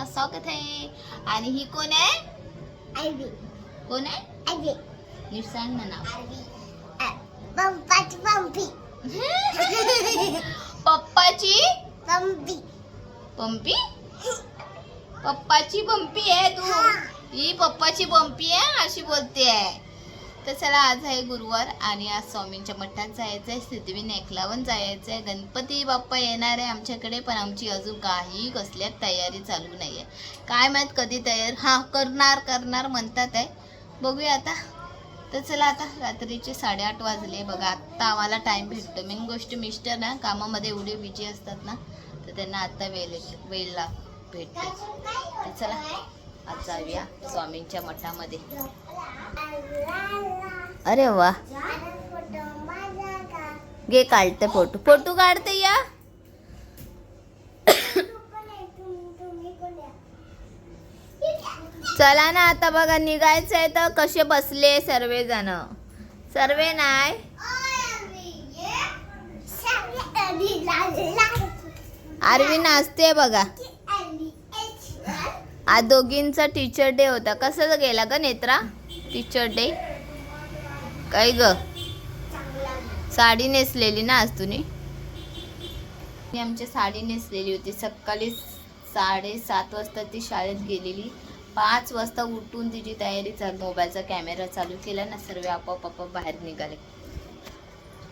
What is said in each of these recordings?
तुमचं स्वागत आहे? आणि ही कोण आहे? आरवी. कोण आहे? आरवी. नीट सांग ना नाव. आरवी. पंपी. पप्पाची? पंपी. पंपी? पप्पाची पंपी आहे तू. ही. पप्पाची पंपी आहे अशी बोलते आहे तर चला आज आहे गुरुवार आणि आज स्वामींच्या मठात जायचं आहे सिद्धिविन जायचं आहे गणपती बाप्पा येणार आहे आमच्याकडे पण आमची अजून काही कसल्यात तयारी चालू नाही आहे काय माहीत कधी तयार? हां करणार करणार म्हणतात आहे. बघूया आता. तर चला आता रात्रीचे साडेआठ वाजले. बघा आत्ता आम्हाला टाईम भेटतो मेन गोष्ट मिस्टर ना कामामध्ये एवढे बिझी असतात ना तर त्यांना आत्ता वेळ वेळला भेटते तर चला. आज जाऊया स्वामींच्या मठामध्ये. अरे वा. घे काढते फोटो. फोटो काढते या. चला ना आता बघा निघायचं आहे तर कसे बसले सर्वे जण सर्वे नाही आरवी नाचते बघा. आज दोघींचा टीचर डे होता. कसं गेला ग नेत्रा? टीचर डे काय ग? साडी नेसलेली ना आज तुम्ही आमची साडी नेसलेली होती. सकाळी साडेसात वाजता ती शाळेत गेलेली. पाच वाजता उठून तिची तयारी चालू. मोबाईलचा कॅमेरा चालू केला ना सर्व आपोआप आपोआप बाहेर निघाले.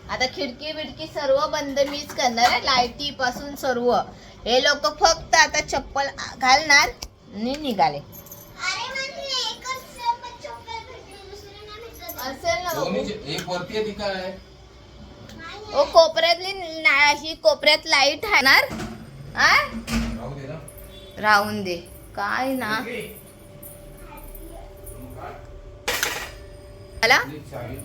आता खिडकी बिडकी सर्व बंद मीच करणार आहे. लाईटीपासून सर्व. हे लोक फक्त आता चप्पल घालणार. निघाले. असेल ना बाबू. दोन्हीचे- एक वरती आहे ती काय ओ कोपऱ्यातली ना- ही कोपऱ्यात लाइट आहे ना? आ? राहू दे ना. राहून दे. काय ना? मला चावी.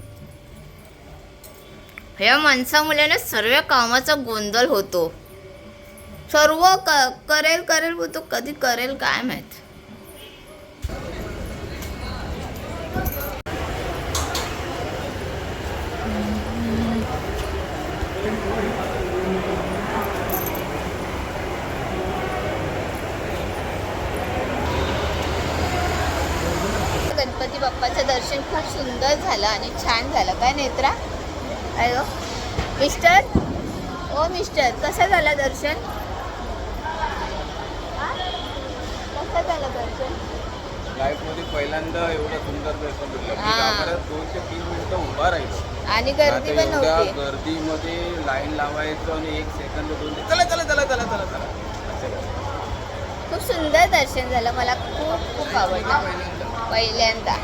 ह्या माणसामुळे ना सर्व कामाचा गोंधळ होतो. सर्व क- करेल करेल पण तो कधी करेल काय माहीत. गणपती बाप्पाचं दर्शन खूप सुंदर झालं आणि छान झालं. काय नेत्रा? अयो मिस्टर? ओ मिस्टर कसं झालं दर्शन आ? कसं झालं दर्शन लाईफमध्ये पहिल्यांदा एवढं सुंदर दर्शन भेटलं दोन ते तीन मिनिटं उभा राहिलो. आणि गर्दी पण नव्हती. गर्दीमध्ये लाईन लावायचं आणि एक सेकंद दोन चला चला चला चला चला चला. खूप सुंदर दर्शन झालं. मला खूप खूप आवडलं. पहिल्यांदा.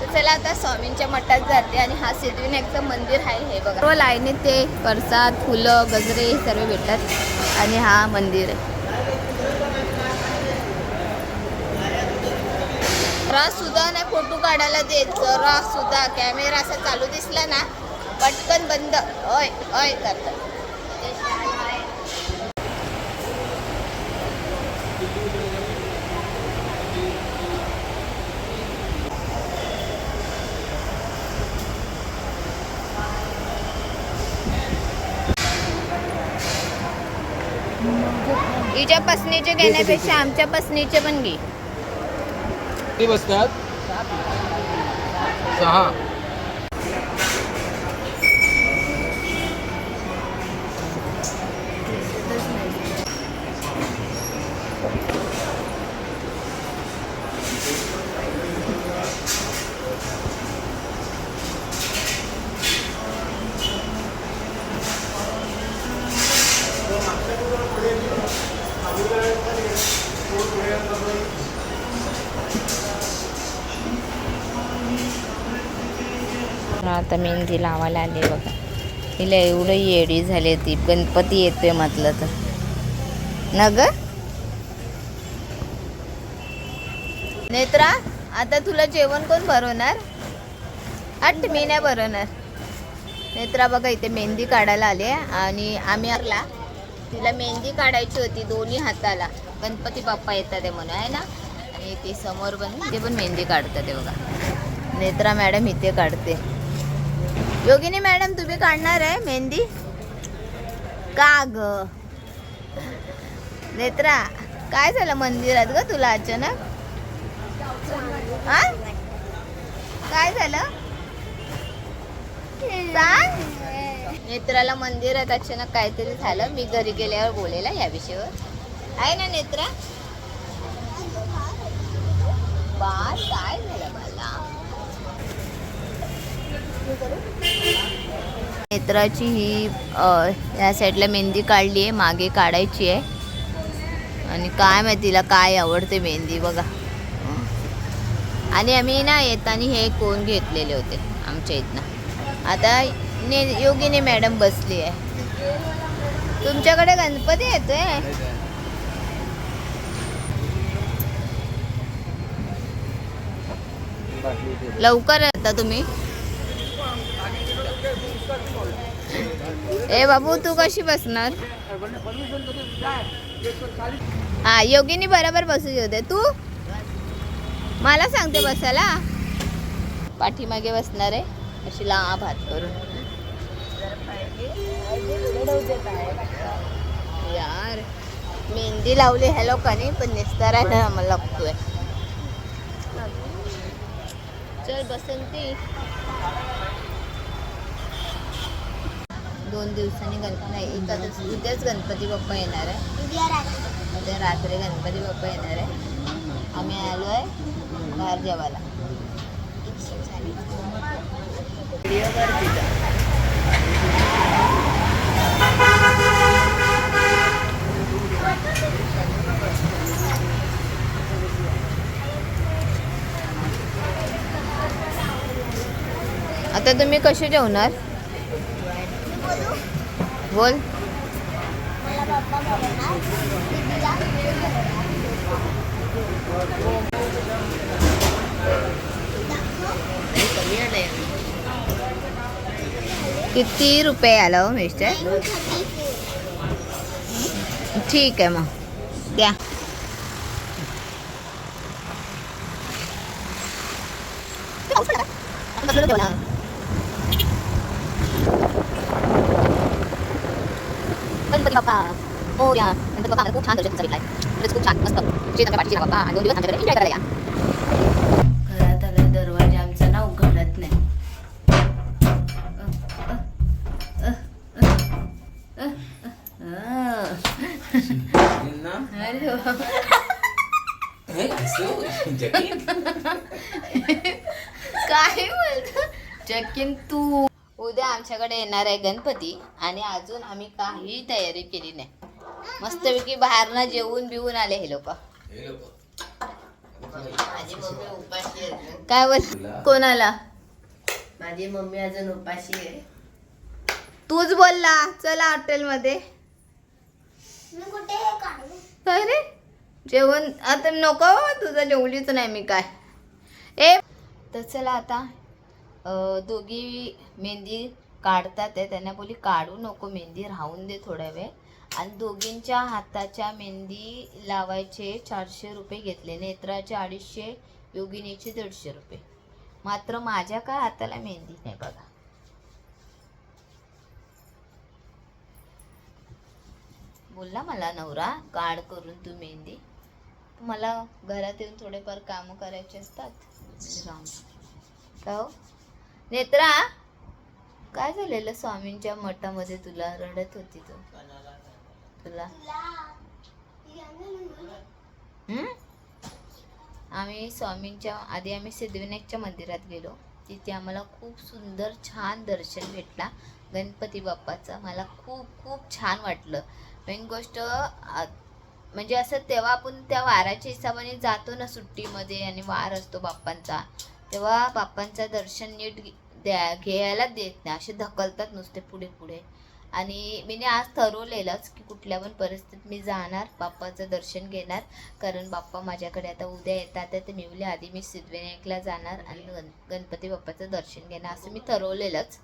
तर चला आता स्वामींच्या मठात जाते आणि हा सिद्धिविनायकचं मंदिर आहे हे बघा. सर्व लाईनीत ते प्रसाद फुलं गजरे सर्व भेटतात आणि हा मंदिर आहे. सुद्धा नाही फोटो काढायला देत. जरा सुद्धा कॅमेरा असा चालू दिसला ना पटकन बंद. ओय ओय करतात. हिच्या पसनीचे घेण्यापेक्षा आमच्या पसनीचे पण घे. किती बसतात? सहा. आता मेहंदी लावायला आली बघा. हिला एवढं येडी झाली ती. गणपती येतोय म्हटलं तर. न ग? नेत्रा आता तुला जेवण कोण भरवणार आठ मी नाही भरवणार नेत्रा बघा इथे मेहंदी काढायला आले आणि आम्ही आरला तिला मेहंदी काढायची होती दोन्ही हाताला. गणपती बाप्पा येतात आहे म्हणून आहे ना? आणि ते समोर पण ते पण मेहंदी काढतात आहे बघा. नेत्रा मॅडम इथे काढते. योगिनी मॅडम तुम्ही काढणार आहे मेहंदी? का ग? नेत्रा काय झालं मंदिरात ग तुला अचानक? हा? काय झालं? सांग. नेत्राला मंदिरात अचानक काहीतरी झालं. मी घरी गेल्यावर बोलेला या विषयावर. आहे ना नेत्रा? बाळ काय झालं? नेत्राची ही या साईडला मेहंदी काढली आहे मागे काढायची आहे. आणि काय माहिती तिला काय आवडते मेहंदी बघा. आणि आम्ही ना येताना हे कोण घेतलेले होते आमच्या इथनं. आता ने योगिनी मॅडम बसली आहे. तुमच्याकडे गणपती येतोय? लवकर येता तुम्ही. ए बाबू तू कशी बसणार? हा योगिनी बरोबर बसू होते तू? मला सांगते बसायला. पाठीमागे बसणार आहे. अशी लांब हात करून. यार मेहंदी लावली ह्या लोकांनी पण निस्तारायला आम्हाला लागतोय. चल बसंती दोन दिवसांनी गणपती नाही एकादश उद्याच गणपती बाप्पा येणार आहे. उद्या रात्री गणपती बाप्पा येणार आहे. आम्ही आलो आहे बाहेर जेवायला. व्हिडिओ आता तुम्ही कसे जेवणार? बोल किती रुपये आलं मिस्टर हो, ठीक आहे मग. द्या. गणपती बाप्पा हो या गणपती बाप्पा खूप छान दर्शन सांगितलंय खरंच खूप छान मस्त शेताच्या पाठीशी बाप्पा आणि दोन दिवस आमच्याकडे एन्जॉय करायला या घरात आलं दरवाजा आमचा ना उघडत नाही काय बोलत? चकिन तू उद्या आमच्याकडे येणार आहे गणपती आणि अजून आम्ही काही तयारी केली नाही. मस्तपैकी बाहेरनं जेवून बिवून आले हे लोक. माझी मम्मी उपाशी आहे. काय बोल कोणाला? माझी मम्मी अजून उपाशी आहे. तूच बोलला चला हॉटेलमध्ये. मी कुठे हे काढू काय रे जेवण आता नको तुझं जेवलीच नाही मी काय. ए तर चला आता. दोघी मेहंदी काढतात आहे. त्यांना बोली काढू नको मेहंदी राहून दे थोड्या वेळ. आणि दोघींच्या हाताच्या मेहंदी लावायचे चारशे रुपये घेतले. नेत्राचे अडीचशे योगिनीचे दीडशे रुपये. मात्र माझ्या काय हाताला मेहंदी नाही बघा. बोलला मला नवरा काढ करून तू मेहंदी. मला घरात येऊन थोडेफार कामं करायचे असतात. राम. का हो नेत्रा काय झालेलं स्वामींच्या मठामध्ये तुला? रडत होती तू. तुला? आम्ही स्वामींच्या आधी आम्ही सिद्धिविनायकच्या मंदिरात गेलो. तिथे आम्हाला खूप सुंदर छान दर्शन भेटला. गणपती बाप्पाचं. मला खूप खूप छान वाटलं. मेन गोष्ट म्हणजे असं तेव्हा आपण त्या वाराच्या हिशोबाने जातो ना सुट्टीमध्ये आणि वार असतो बाप्पांचा. तेव्हा बाप्पांचं दर्शन नीट घे- द्या घ्यायला देत नाही. असे ढकलतात नुसते पुढे पुढे. आणि मी आज ठरवलेलंच की कुठल्या पण परिस्थितीत मी जाणार बाप्पाचं दर्शन घेणार. कारण बाप्पा माझ्याकडे आता उद्या येतात तर मी आधी मी सिद्धविनायकला जाणार आणि गण गणपती बाप्पाचं दर्शन घेणार असं मी ठरवलेलंच.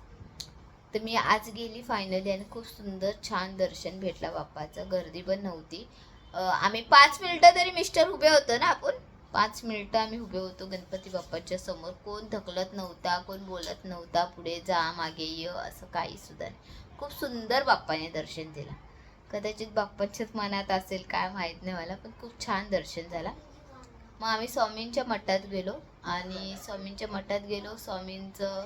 तर मी आज गेली फायनली आणि खूप सुंदर छान दर्शन भेटला बाप्पाचं. गर्दी पण नव्हती. आम्ही पाच मिनटं तरी मिस्टर उभे होतो ना आपण? पाच मिनटं आम्ही उभे होतो गणपती बाप्पाच्या समोर. कोण ढकलत नव्हता कोण बोलत नव्हता पुढे जा मागे ये असं काही सुद्धा नाही. खूप सुंदर बाप्पाने दर्शन दिलं. कदाचित बाप्पाच्याच मनात असेल काय माहीत नाही मला पण खूप छान दर्शन झाला. मग आम्ही स्वामींच्या मठात गेलो आणि स्वामींच्या मठात गेलो. स्वामींचं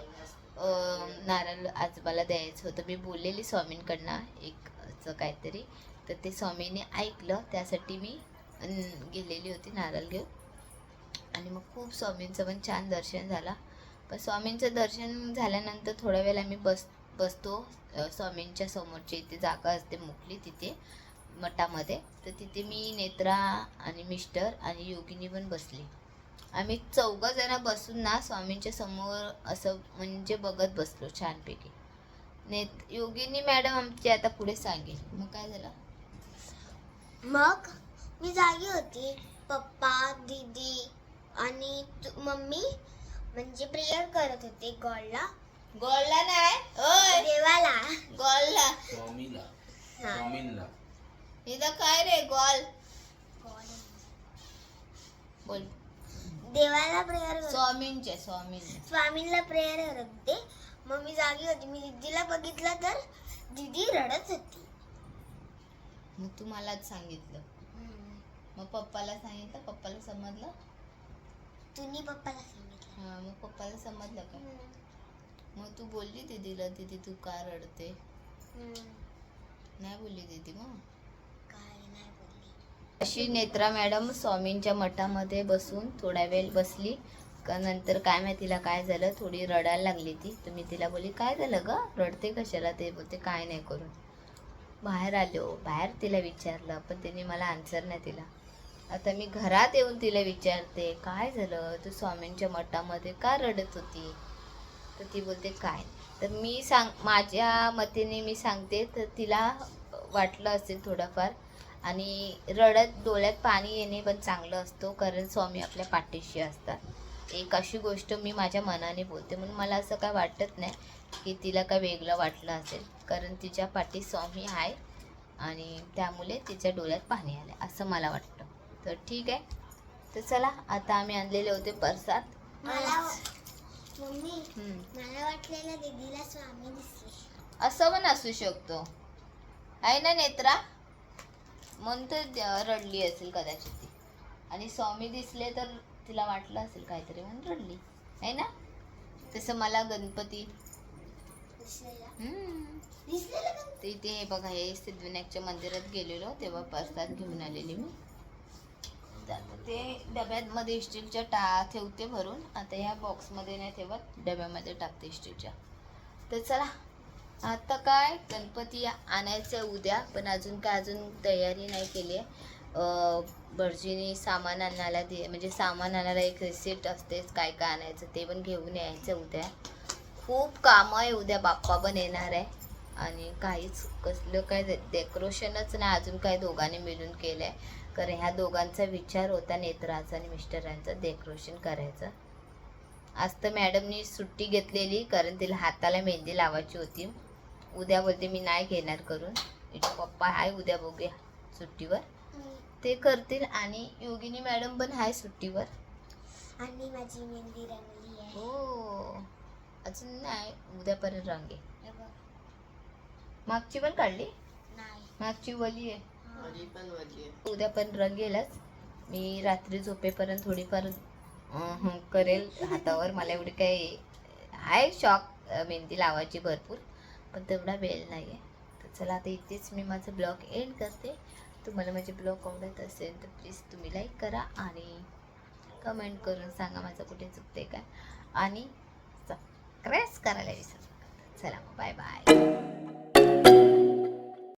नारळ आजोबाला द्यायचं होतं. मी बोललेली स्वामींकडनं एक असं काहीतरी. तर ते स्वामींनी ऐकलं. त्यासाठी मी गेलेली होती नारळ घेऊन. आणि मग खूप स्वामींचं पण छान दर्शन झालं. पण स्वामींचं दर्शन झाल्यानंतर थोड्या वेळ आम्ही बस बसतो स्वामींच्या समोरची इथे जागा असते मोकली तिथे मठामध्ये. तर तिथे मी नेत्रा आणि मिस्टर आणि योगिनी पण बसली. आम्ही चौघं जण बसून ना स्वामींच्या समोर असं म्हणजे बघत बसलो छानपैकी. नेत योगिनी मॅडम आमची आता पुढे सांगेल. मग काय झालं? मग मी जागी होती. पप्पा दीदी आणि तू- मम्मी म्हणजे प्रेयर करत होते गॉडला. गोळला नाही? ओय देवाला. गोळला स्वामीला. हा. स्वामींना. इथं काय रे गोल बोल. देवाला प्रेयर करत स्वामींचे स्वामींचे. स्वामींना प्रेयर करत होते. मग मी जागी होती. मी दीदीला बघितलं तर दीदी रडत होती. मग तू मलाच सांगितलं. मग पप्पाला सांगितलं. पप्पाला समजलं? तुम्ही पप्पाला सांगितलं. हा मग पप्पाला समजलं का? मग तू बोलली दीदीला दीदी तू का रडते. नाही बोलली दीदी मग? काय नाही बोलली. अशी नेत्रा मॅडम स्वामींच्या मठामध्ये बसून थोडा वेळ बसली. का नंतर काय माहिती तिला काय झालं थोडी रडायला लागली ती. तुम्ही तिला बोलली काय झालं ग? रडते कशाला? ते बोलते काय नाही करून. बाहेर आलो बाहेर तिला विचारलं पण तिने मला आन्सर नाही दिला. आता मी घरात येऊन तिला विचारते काय झालं? तू स्वामींच्या मठामध्ये का रडत होती? तर ती बोलते काय? तर मी सांग माझ्या मतेने मी सांगते तर तिला वाटलं असेल थोडंफार. आणि रडत डोळ्यात पाणी येणे पण चांगलं असतो कारण स्वामी आपल्या पाठीशी असतात. एक अशी गोष्ट मी माझ्या मनाने बोलते. म्हणून मला असं काय वाटत नाही की तिला काय वेगळं वाटलं असेल कारण तिच्या पाठी स्वामी आहे आणि त्यामुळे तिच्या डोळ्यात पाणी आलं असं मला वाटतं. तर ठीक आहे. तर चला आता आम्ही आणलेले होते प्रसाद. मला मम्मी हम्म. मला वाटलेलं दीदीला स्वामी दिसले. असं पण असू शकतो. आहे ना नेत्रा? म्हणून तर रडली असेल कदाचित ती. आणि स्वामी दिसले तर तिला वाटलं असेल काहीतरी म्हणून रडली. आहे ना? तसं मला गणपती. इथे हे बघा हे सिद्धविनायकच्या मंदिरात गेलेलो तेव्हा प्रसाद घेऊन आलेली मी. आता ते डब्यामध्ये स्टीलच्या टा ठेवते भरून. आता ह्या बॉक्समध्ये नाही ठेवत डब्यामध्ये टाकते स्टीलच्या. तर चला आता काय? गणपती आणायचं उद्या पण अजून काय अजून तयारी नाही केली आहे. भटजीने सामान आणायला दे म्हणजे सामान आणायला एक रिसिप्ट असतेच काय काय आणायचं ते पण घेऊन यायचं उद्या. खूप कामं आहे उद्या बाप्पा पण येणार आहे. आणि काहीच कसलं काय डेकोरेशनच नाही अजून काही दोघांनी मिळून केलं आहे कारण ह्या दोघांचा विचार होता नेत्राचा आणि मिस्टरांचा. डेकोरेशन करायचं. आज तर मॅडमनी सुट्टी घेतलेली कारण तिला हाताला मेहंदी लावायची होती. उद्या बोलते मी नाही घेणार करून. तिचे पप्पा आहे उद्या बघूया सुट्टीवर. ते करतील आणि योगिनी मॅडम पण आहे सुट्टीवर. आणि माझी मेहंदी रंगली आहे. हो. अजून नाही. उद्यापर्यंत रंगे. मागची पण काढली? नाही. मागची वली आहे. पण. उद्या पण रंगेलच मी रात्री झोपेपर्यंत थोडीफार करेल हातावर. मला एवढी काही आहे शॉक मेहंदी लावायची भरपूर पण तेवढा वेळ नाही आहे तर चला आता इथेच मी माझं ब्लॉग एंड करते. तुम्हाला माझे ब्लॉग आवडत असेल तर प्लीज तुम्ही लाईक करा आणि कमेंट करून सांगा माझं कुठे चुकते काय. आणि सबस्क्राईब करायला विसरू नका. चला बाय बाय